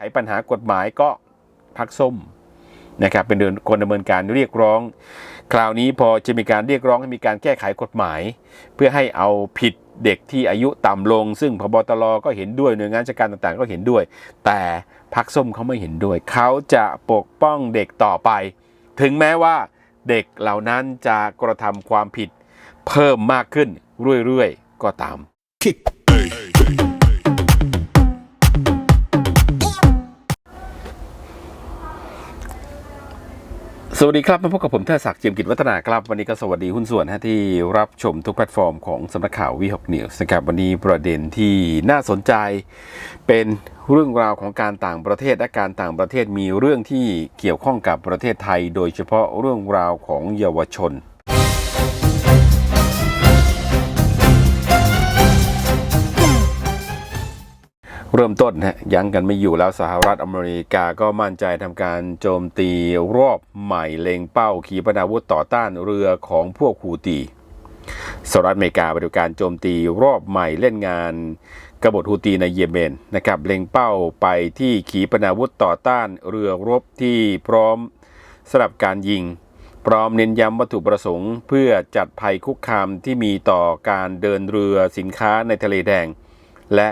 ไขปัญหากฎหมายก็พักส้มนะครับเป็นเดินคนดำเนินการเรียกร้อง คราวนี้พอจะมีการเรียกร้องให้มีการแก้ไขกฎหมาย เพื่อให้เอาผิดเด็กที่อายุต่ำลง ซึ่งพบตรก็เห็นด้วยหน่วยงานราชการต่างๆ ก็เห็นด้วย แต่พักส้มเขาไม่เห็นด้วย เขาจะปกป้องเด็กต่อไป ถึงแม้ว่าเด็กเหล่านั้นจะกระทำความผิดเพิ่มมากขึ้นเรื่อยๆก็ตาม สวัสดีครับมาพบกับผมเทศศักดิ์เจียมกิจวัฒนาครับ วันนี้ก็สวัสดีหุ้นส่วนฮะที่รับชมทุกแพลตฟอร์มของสำนักข่าววีหกนิวส์นะครับวันนี้ประเด็นที่น่าสนใจเป็นเรื่องราวของการต่างประเทศและการต่างประเทศมีเรื่องที่เกี่ยวข้องกับประเทศไทย โดยเฉพาะเรื่องราวของเยาวชน เริ่มต้นฮะยั้งกันไม่อยู่แล้วสหรัฐอเมริกาก็มั่นใจทำการโจมตีรอบใหม่เล็งเป้าขีปนาวุธต่อต้านเรือของพวกฮูตีสหรัฐอเมริกาปฏิบัติการโจมตีรอบใหม่เล่นงานกบฏฮูตีในเยเมนนะครับเล็งเป้าไปที่ขีปนาวุธต่อต้านเรือรบที่พร้อมสำหรับการยิง พร้อมเน้นย้ำวัตถุประสงค์ เพื่อจัดภัยคุกคามที่มีต่อการเดินเรือสินค้าในทะเลแดง และ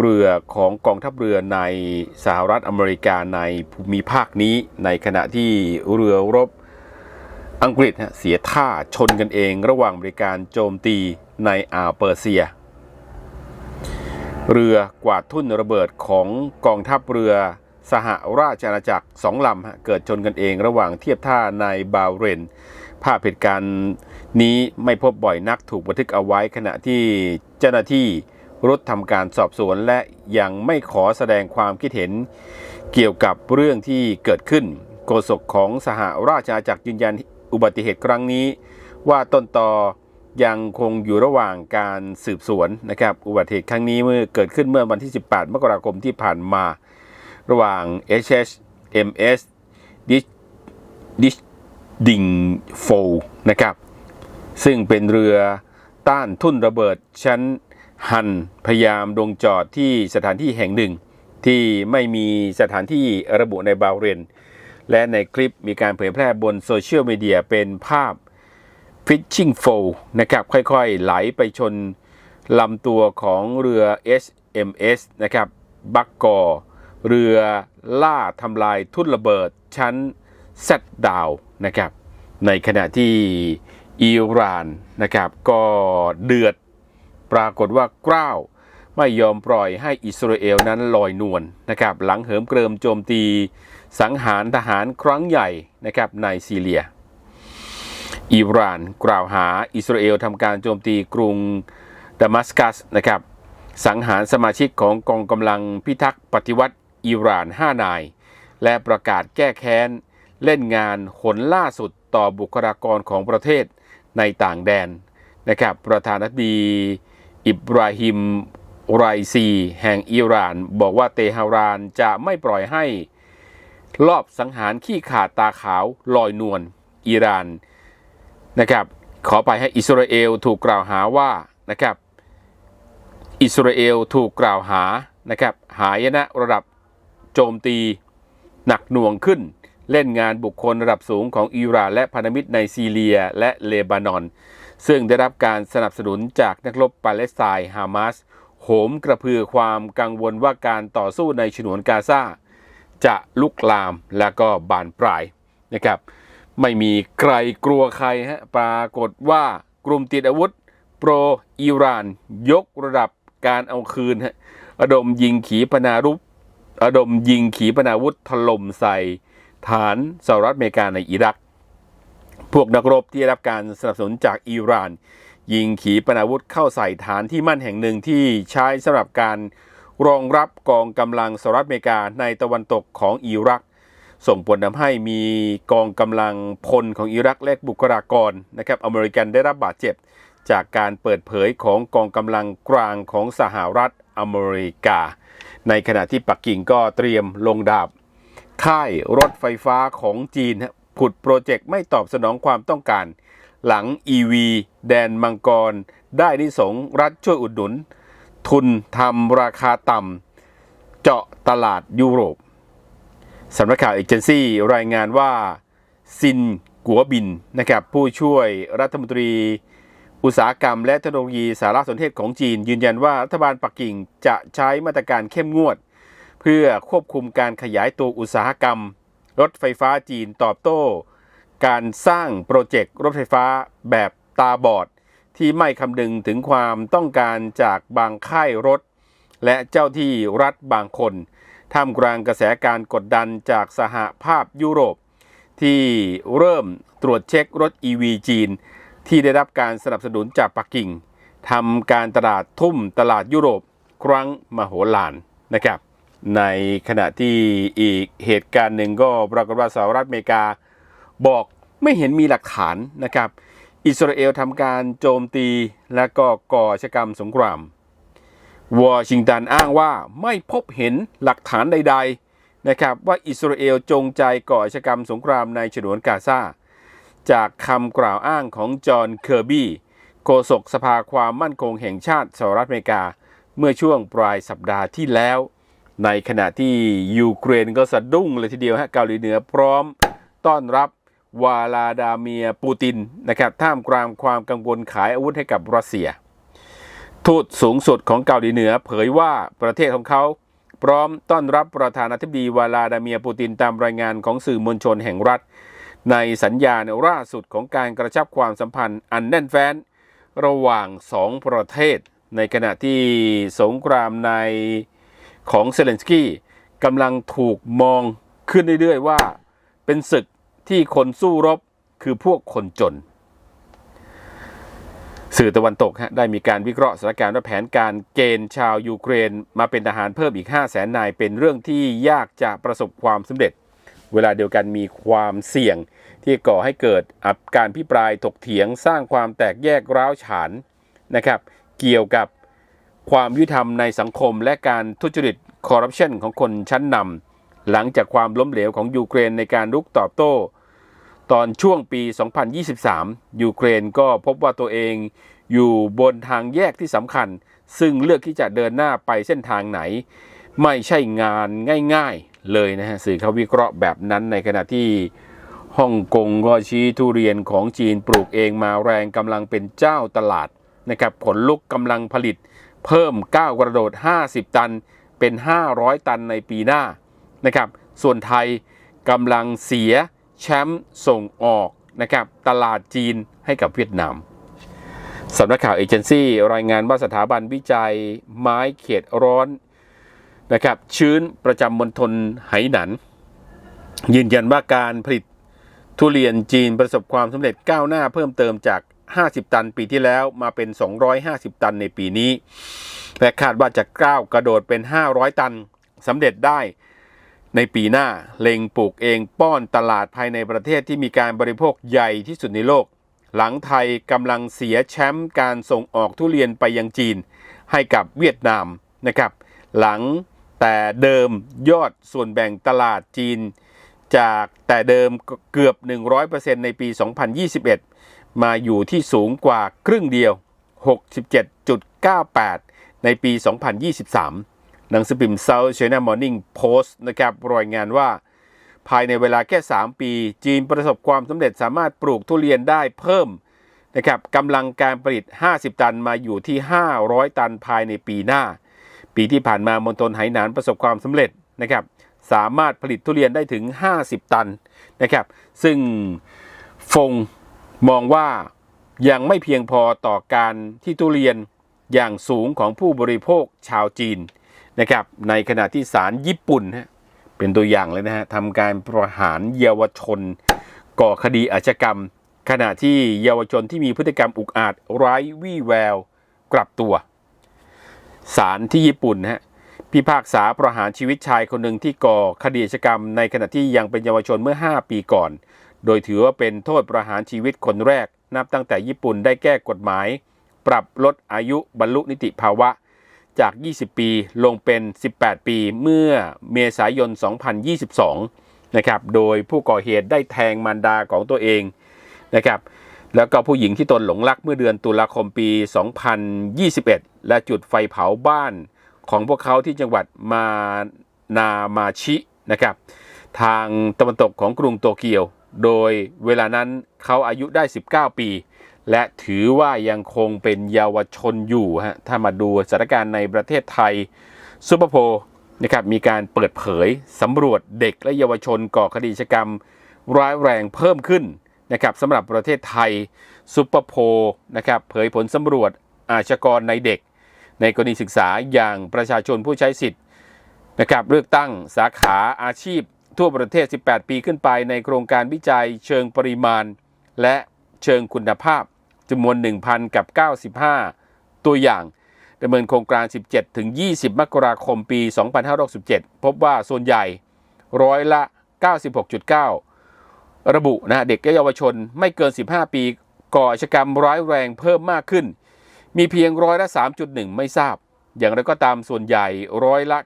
เรือของกองทัพเรือในสหรัฐอเมริกาในภูมิภาคนี้ ในขณะที่เรือรบอังกฤษเสียท่าชนกันเองระหว่างบริการโจมตีในอ่าวเปอร์เซีย เรือกวาดทุ่นระเบิดของกองทัพเรือสหราชอาณาจักรสองลำเกิดชนกันเองระหว่างเทียบท่าในบาเรนภาพเหตุการณ์นี้ไม่พบบ่อยนักถูกบันทึกเอาไว้ขณะที่เจ้าหน้าที่ รุดทำการสอบสวนและยังไม่ขอแสดงความคิดเห็น เกี่ยวกับเรื่องที่เกิดขึ้น โฆษกของสหราชอาณาจักรยืนยันอุบัติเหตุครั้งนี้ ว่าต้นตอยังคงอยู่ระหว่างการสืบสวนนะครับอุบัติเหตุครั้งนี้เมื่อเกิดขึ้นเมื่อวันที่ 18 มกราคมที่ผ่านมา ระหว่าง HHMS Dish Ding f o นะครับซึ่งเป็นเรือต้านทุ่นระเบิดชั้น ฮันพยายามลงจอดที่สถานที่แห่งหนึ่ง ที่ไม่มีสถานที่ระบุในบาเรนและในคลิปมีการเผยแพร่บนโซเชียลมีเดียเป็นภาพ Fishing f o นะครับค่อยๆ ไหลไปชนลำตัวของเรือ HMS นะครับบักกอเรือล่าทำลายทุ่นระเบิดชั้นเซตดาวนะครับในขณะที่อิหร่านนะครับก็เดือด ปรากฏว่ากล้าวไม่ยอมปล่อยให้อิสราเอลนั้นลอยนวลนะครับหลังเหิมเกริมโจมตีสังหารทหารครั้งใหญ่นะครับในซีเรีย อิหร่านกล่าวหาอิสราเอลทำการโจมตีกรุงดามัสกัสนะครับสังหารสมาชิกของกองกำลังพิทักษ์ปฏิวัติอิหร่าน 5 นาย และประกาศแก้แค้น เล่นงานหนล่าสุดต่อบุคลากรของประเทศในต่างแดนนะครับประธานาธิบดี อิบราฮิมไรซี แห่งอิหร่าน บอกว่าเตหะรานจะไม่ปล่อยให้รอบสังหารขี้ขาดตาขาวลอยนวลอิหร่านนะครับขอไปให้อิสราเอลถูกกล่าวหาว่านะครับอิสราเอลถูกกล่าวหานะครับหายนะระดับโจมตีหนักหน่วงขึ้น เล่นงานบุคคลระดับสูงของอิหร่านและพันธมิตรในซีเรียและเลบานอน ซึ่งได้รับการสนับสนุนจากนักรบปาเลสไตน์ฮามาสโหมกระพือความกังวลว่าการต่อสู้ในฉนวนกาซาจะลุกลามและก็บานปลายนะครับ ไม่มีใครกลัวใครฮะปรากฏว่ากลุ่มติดอาวุธโปรอิหร่าน ยกระดับการเอาคืนฮะระดมยิงขีปนาวุธระดมยิงขีปนาวุธถล่มใส่ฐานสหรัฐอเมริกาในอิรัก พวกนักรบที่ได้รับการสนับสนุนจากอิหร่าน ยิงขีปนาวุธเข้าใส่ฐานที่มั่นแห่งหนึ่งที่ใช้สำหรับการรองรับกองกำลังสหรัฐอเมริกาในตะวันตกของอิรัก ส่งผลทำให้มีกองกำลังพลของอิรักและบุคลากรนะครับอเมริกันได้รับบาดเจ็บ จากการเปิดเผยของกองกำลังกลางของสหรัฐอเมริกา ในขณะที่ปักกิ่งก็เตรียมลงดาบ ค่ายรถไฟฟ้าของจีน ผุดโปรเจกต์ไม่ตอบสนองความต้องการ หลัง EV แดนมังกร ได้นิสงรัฐช่วยอุดหนุน ทุนทำราคาต่ำเจาะตลาดยุโรปสำนักข่าวเอเจนซี่รายงานว่า ซินกัวบินนะครับผู้ช่วยรัฐมนตรี อุตสาหกรรม และเทคโนโลยีสารสนเทศของจีน ยืนยันว่ารัฐบาลปักกิ่งจะใช้มาตรการเข้มงวด เพื่อควบคุมการขยายตัวอุตสาหกรรม รถไฟฟ้าจีนตอบโต้ การสร้างโปรเจกต์รถไฟฟ้าแบบตาบอด ที่ไม่คำนึงถึงความต้องการจากบางค่ายรถ และเจ้าที่รัฐบางคนท่ามกลางกระแสการกดดันจากสหภาพยุโรป ที่เริ่มตรวจเช็ครถ EV จีน ที่ได้รับการสนับสนุนจากปักกิ่งทำการตลาดทุ่มตลาดยุโรป ครั้งมโหฬารนะครับ ในขณะที่อีกเหตุการณ์หนึ่งก็ปรากฏว่าสหรัฐอเมริกา บอกไม่เห็นมีหลักฐานนะครับ อิสราเอลทำการโจมตีและก็ก่อชกรรมสงครามวอชิงตันอ้างว่าไม่พบเห็นหลักฐานใด ๆนะครับว่าอิสราเอลจงใจก่ออาชกรรมสงครามในฉนวนกาซาจากคำกล่าวอ้างของจอห์นเคอร์บี้โฆษกสภาความมั่นคงแห่งชาติสหรัฐอเมริกา เมื่อช่วงปลายสัปดาห์ที่แล้ว ในขณะที่ยูเครนก็สะดุ้งเลยทีเดียวฮะเกาหลีเหนือพร้อมต้อนรับวาลาดาเมียปูตินนะครับท่ามกลางความกังวลขายอาวุธให้กับรัสเซีย ทูตสูงสุดของเกาหลีเหนือเผยว่าประเทศของเขา พร้อมต้อนรับประธานาธิบดีวาลาดาเมียปูตินตามรายงานของสื่อมวลชนแห่งรัฐ ในสัญญาณล่าสุดของการกระชับความสัมพันธ์อันแน่นแฟ้น ระหว่างสองประเทศ ในขณะที่สงครามใน ของเซเลนสกี้กำลังถูกมองขึ้นเรื่อยๆว่า เป็นศึกที่คนสู้รบคือพวกคนจน สื่อตะวันตกได้มีการวิเคราะห์สถานการณ์ว่าแผนการเกณฑ์ชาวยูเครนมาเป็นทหารเพิ่มอีก 5 0 0แสนนายเป็นเรื่องที่ยากจะประสบความสำเร็จ เวลาเดียวกันมีความเสี่ยงที่ก่อให้เกิดอับการพิปรายถกเถียงสร้างความแตกแยกร้าวฉานนะครับ เกี่ยวกับ ความยุติธรรมในสังคมและการทุจริตคอร์รัปชันของคนชั้นนำหลังจากความล้มเหลวของยูเครนในการรุกตอบโต้ ตอนช่วงปี 2023 ยูเครนก็พบว่าตัวเองอยู่บนทางแยกที่สำคัญ ซึ่งเลือกที่จะเดินหน้าไปเส้นทางไหน ไม่ใช่งานง่ายๆเลยนะฮะสื่อเขาวิเคราะห์แบบนั้นในขณะที่ฮ่องกงก็ชี้ทุเรียนของจีนปลูกเองมาแรงกำลังเป็นเจ้าตลาดนะครับผลลุกกำลังผลิต เพิ่มก้าวกระโดด 50 ตันเป็น 500 ตันในปีหน้านะครับ ส่วนไทยกำลังเสียแชมป์ส่งออกนะครับตลาดจีนให้กับเวียดนามสำนักข่าวเอเจนซี่รายงานว่าสถาบันวิจัยไม้เขตร้อนนะครับชื้นประจำมณฑลไหหนันยืนยันว่าการผลิตทุเรียนจีนประสบความสำเร็จก้าวหน้าเพิ่มเติมจาก 50 ตันปีที่แล้วมาเป็น 250 ตันในปีนี้และคาดว่าจะก้าวกระโดดเป็น 500 ตันสำเร็จได้ในปีหน้าเล็งปลูกเองป้อนตลาดภายในประเทศที่มีการบริโภคใหญ่ที่สุดในโลก หลังไทยกำลังเสียแชมป์การส่งออกทุเรียนไปยังจีน ให้กับเวียดนามนะครับ หลังแต่เดิมยอดส่วนแบ่งตลาดจีน จากแต่เดิมเกือบ 100%ในปี 2021 มาอยู่ที่สูงกว่าครึ่งเดียว 67.98 ในปี 2023 หนังสือพิมพ์ South China Morning Post นะครับรายงานว่า ภายในเวลาแค่ 3 ปี จีนประสบความสำเร็จสามารถปลูกทุเรียนได้เพิ่มนะครับกำลังการผลิต 50 ตันมาอยู่ที่ 500 ตันภายในปีหน้า ปีที่ผ่านมามณฑลไหหนานประสบความสำเร็จนะครับสามารถผลิตทุเรียนได้ถึง 50 ตันนะครับ ซึ่งฟง มองว่ายังไม่เพียงพอต่อการที่ทุเรียนอย่างสูงของผู้บริโภคชาวจีนนะครับในขณะที่ศาลญี่ปุ่นฮะเป็นตัวอย่างเลยนะฮะทำการประหารเยาวชน ก่อคดีอาชญากรรม ขณะที่เยาวชนที่มีพฤติกรรมอุกอาจไร้วี่แววกลับตัวศาลที่ญี่ปุ่นฮะพิพากษาประหารชีวิตชายคนหนึ่งที่ก่อคดีอาชญากรรม ในขณะที่ยังเป็นเยาวชนเมื่อ 5 ปีก่อน โดยถือว่าเป็นโทษประหารชีวิตคนแรก นับตั้งแต่ญี่ปุ่นได้แก้กฎหมาย ปรับลดอายุบรรลุนิติภาวะ จาก 20 ปีลงเป็น 18 ปีเมื่อเมษายน 2022 นะครับ โดยผู้ก่อเหตุได้แทงมารดาของตัวเองนะครับ แล้วก็ผู้หญิงที่ตนหลงรักเมื่อเดือนตุลาคมปี 2021 และจุดไฟเผาบ้านของพวกเขาที่จังหวัดมานามาชินะครับ ทางตะวันตกของกรุงโตเกียว โดยเวลานั้นเขาอายุได้ 19 ปี และถือว่ายังคงเป็นเยาวชนอยู่ฮะถ้ามาดูสถานการณ์ในประเทศไทยซูเปอร์โพลนะครับมีการเปิดเผยสำรวจเด็กและเยาวชนก่อคดีชกรรมร้ายแรงเพิ่มขึ้นนะครับสำหรับประเทศไทยซูเปอร์โพลนะครับเผยผลสำรวจอาชญากรในเด็ก ในกรณีศึกษาอย่างประชาชนผู้ใช้สิทธิ์นะครับเลือกตั้งสาขาอาชีพ ทั่วประเทศ 18 ปีขึ้นไปในโครงการวิจัยเชิงปริมาณ และเชิงคุณภาพจำนวน 1,000 กับ 95 ตัวอย่างดำเนินโครงการ 17 ถึง 20 มกราคมปี 2567 พบว่าส่วนใหญ่ร้อยละ 96.9 ระบุนะเด็กและเยาวชนไม่เกิน 15 ปีก่ออาชกรรมร้ายแรงเพิ่มมากขึ้น มีเพียงร้อยละ 3.1 ไม่ทราบ อย่างไรก็ตามส่วนใหญ่ร้อยละ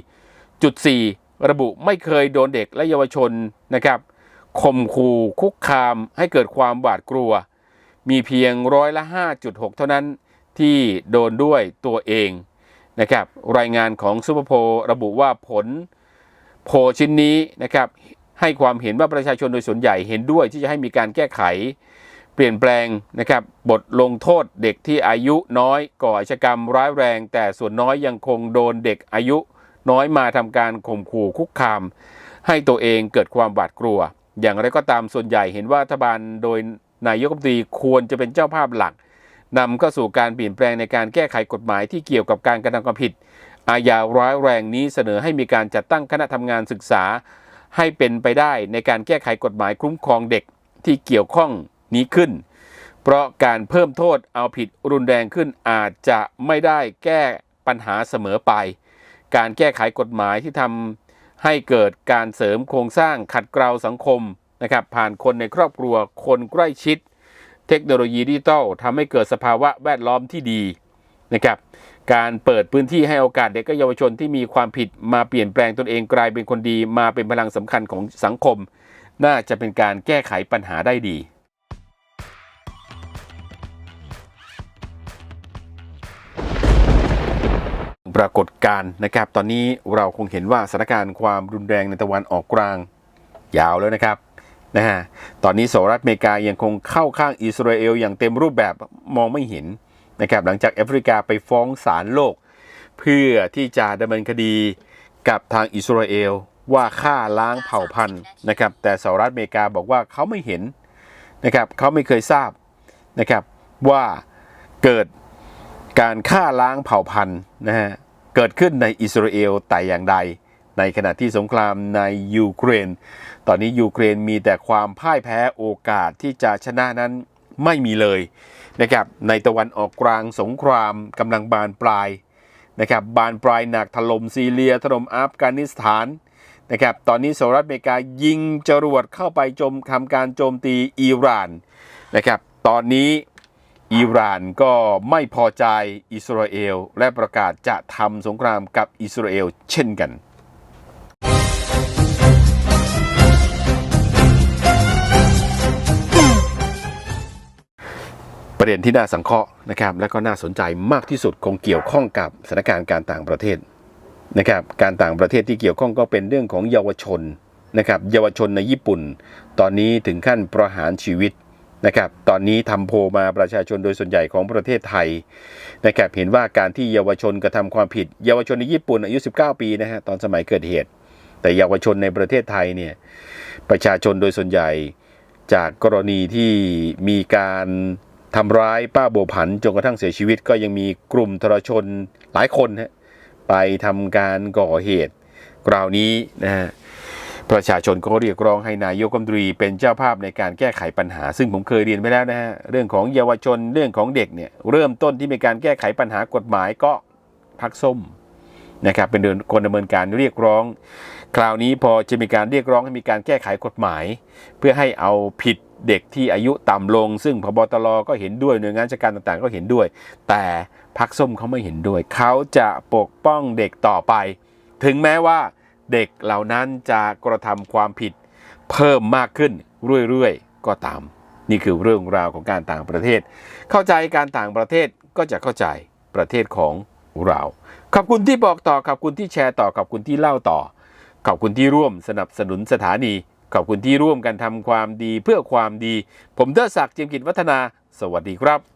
94.4 ระบุไม่เคยโดนเด็กและเยาวชนนะครับข่มขู่คุกคามให้เกิดความหวาดกลัว มีเพียงร้อยละ 5.6 เท่านั้นที่โดนด้วยตัวเองนะครับรายงานของซูเปอร์โพลระบุว่าผลโพชิ้นนี้นะครับให้ความเห็นว่าประชาชนโดยส่วนใหญ่เห็นด้วยที่จะให้มีการแก้ไข เปลี่ยนแปลงนะครับบทลงโทษเด็กที่อายุน้อยก่ออาชกรรมร้ายแรง แต่ส่วนน้อยยังคงโดนเด็กอายุ น้อยมาทำการข่มขู่คุกคาม ให้ตัวเองเกิดความหวาดกลัว อย่างไรก็ตามส่วนใหญ่เห็นว่ารัฐบาลโดยนายกรัฐมนตรีควรจะเป็นเจ้าภาพหลักนำเข้าสู่การเปลี่ยนแปลงในการแก้ไขกฎหมายที่เกี่ยวกับการกระทำความผิด อาญาร้ายแรงนี้เสนอให้มีการจัดตั้งคณะทำงานศึกษา ให้เป็นไปได้ในการแก้ไขกฎหมายคุ้มครองเด็กที่เกี่ยวข้องนี้ขึ้น เพราะการเพิ่มโทษเอาผิดรุนแรงขึ้นอาจจะไม่ได้แก้ปัญหาเสมอไป การแก้ไขกฎหมายที่ทำให้เกิดการเสริมโครงสร้างขัดเกลาสังคมนะครับผ่านคนในครอบครัวคนใกล้ชิด เทคโนโลยีดิจิทัลทำให้เกิดสภาวะแวดล้อมที่ดีนะครับการเปิดพื้นที่ให้โอกาสเด็กและเยาวชนที่มีความผิดมาเปลี่ยนแปลงตนเองกลายเป็นคนดี มาเป็นพลังสำคัญของสังคม น่าจะเป็นการแก้ไขปัญหาได้ดี ปรากฏการณ์นะครับ ตอนนี้เราคงเห็นว่าสถานการณ์ความรุนแรงในตะวันออกกลาง ยาวแล้วนะครับนะฮะตอนนี้สหรัฐอเมริกายังคงเข้าข้างอิสราเอลอย่างเต็มรูปแบบมองไม่เห็นนะครับหลังจากแอฟริกาไปฟ้องศาลโลก เพื่อที่จะดำเนินคดีกับทางอิสราเอลว่าฆ่าล้างเผ่าพันธุ์นะครับแต่สหรัฐอเมริกาบอกว่าเขาไม่เห็นนะครับเขาไม่เคยทราบนะครับว่าเกิดการฆ่าล้างเผ่าพันธุ์นะฮะ เกิดขึ้นในอิสราเอลแต่อย่างใด ในขณะที่สงครามในยูเครน ตอนนี้ยูเครนมีแต่ความพ่ายแพ้โอกาสที่จะชนะนั้นไม่มีเลยนะครับในตะวันออกกลางสงครามกำลังบานปลายนะครับบานปลายหนักถล่มซีเรียถล่มอัฟกานิสถานนะครับตอนนี้สหรัฐอเมริกายิงจรวดเข้าไปโจมทำการโจมตีอิหร่านนะครับตอนนี้ อิหร่านก็ไม่พอใจอิสราเอล และประกาศจะทำสงครามกับอิสราเอลเช่นกันประเด็นที่น่าสังเคราะห์นะครับและก็น่าสนใจมากที่สุดคงเกี่ยวข้องกับสถานการณ์การต่างประเทศนะครับการต่างประเทศที่เกี่ยวข้องก็เป็นเรื่องของเยาวชนนะครับเยาวชนในญี่ปุ่น ตอนนี้ถึงขั้นประหารชีวิต นะครับตอนนี้ทำโพมาประชาชนโดยส่วนใหญ่ของประเทศไทยนะครับเห็นว่าการที่เยาวชนกระทำความผิด เยาวชนในญี่ปุ่นอายุ 19 ปีนะฮะตอนสมัยเกิดเหตุ แต่เยาวชนในประเทศไทยเนี่ยประชาชนโดยส่วนใหญ่จากกรณีที่มีการทำร้ายป้าโบผันจนกระทั่งเสียชีวิต ก็ยังมีกลุ่มทรชนหลายคนฮะไปทำการก่อเหตุคราวนี้นะฮะ ประชาชนก็เรียกร้องให้นายกรัฐมนตรีเป็นเจ้าภาพในการแก้ไขปัญหา ซึ่งผมเคยเรียนไปแล้วนะฮะเรื่องของเยาวชนเรื่องของเด็กเนี่ยเริ่มต้นที่มีการแก้ไขปัญหากฎหมายก็พักส้มนะครับเป็นเดินคนดำเนินการเรียกร้อง คราวนี้พอจะมีการเรียกร้องให้มีการแก้ไขกฎหมาย เพื่อให้เอาผิดเด็กที่อายุต่ำลง ซึ่งพบตรก็เห็นด้วยหน่วยงานราชการต่างๆ ก็เห็นด้วย แต่พักส้มเขาไม่เห็นด้วย เขาจะปกป้องเด็กต่อไป ถึงแม้ว่า เด็กเหล่านั้นจะกระทำความผิดเพิ่มมากขึ้นเรื่อยๆก็ตาม นี่คือเรื่องราวของการต่างประเทศ เข้าใจการต่างประเทศก็จะเข้าใจประเทศของเราขอบคุณที่บอกต่อขอบคุณที่แชร์ต่อขอบคุณที่เล่าต่อขอบคุณที่ร่วมสนับสนุนสถานี ขอบคุณที่ร่วมกันทำความดีเพื่อความดี ผมเทอศักดิ์เจียมกิจวัฒนา สวัสดีครับ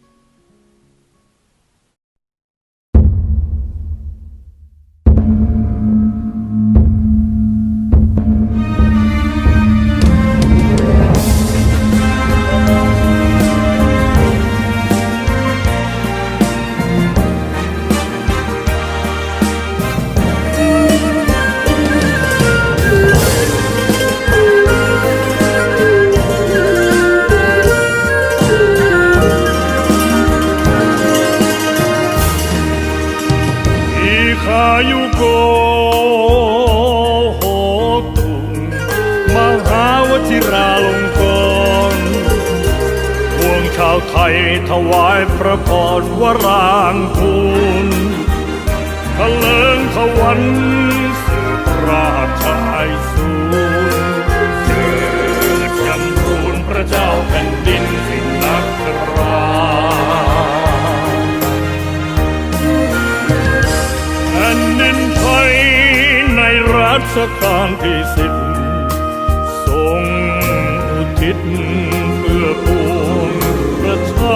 วายพระพรวรางคูณทะเลิงทวันสืบราชายสูรเจิดยำทูลพระเจ้าแผ่นดินสิงนักราแผ่นดินไทยในรัชกาลที่สิบทรงอุทิศ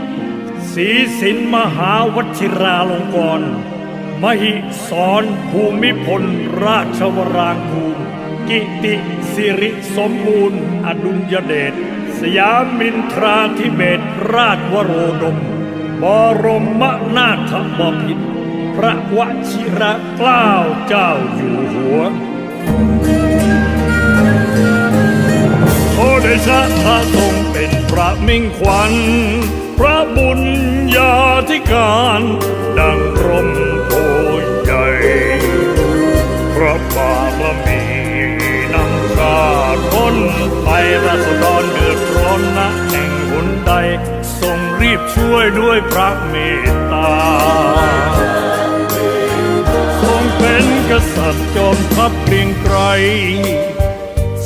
ศีสินมหาวชิราลงกรณมหิสรภูมิพล ราชวรางคูกิติสิริสมบูรณ์ อดุลยเดช สยามินทราธิเบศรราชวโรดม บรมนาถบพิตรพระวชิระเกล้าเจ้าอยู่หัวโอเดชะพระทรงเป็นพระมิ่งขวัญ ระบุญญาธิการดังร่มโพใหญ่พระบารมีนำชาต้นไปราษฎรเดือดร้อนนะแห่งหนใดทรงรีบช่วยด้วยพระเมตตาทรงเป็นกษัตริย์จอมทัพเกรียงไกร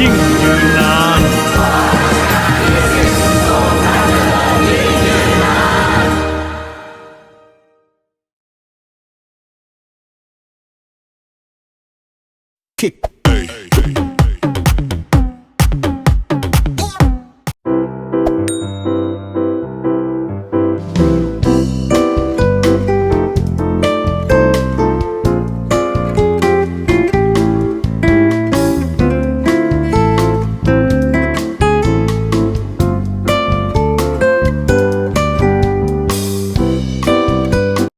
จริญยิ่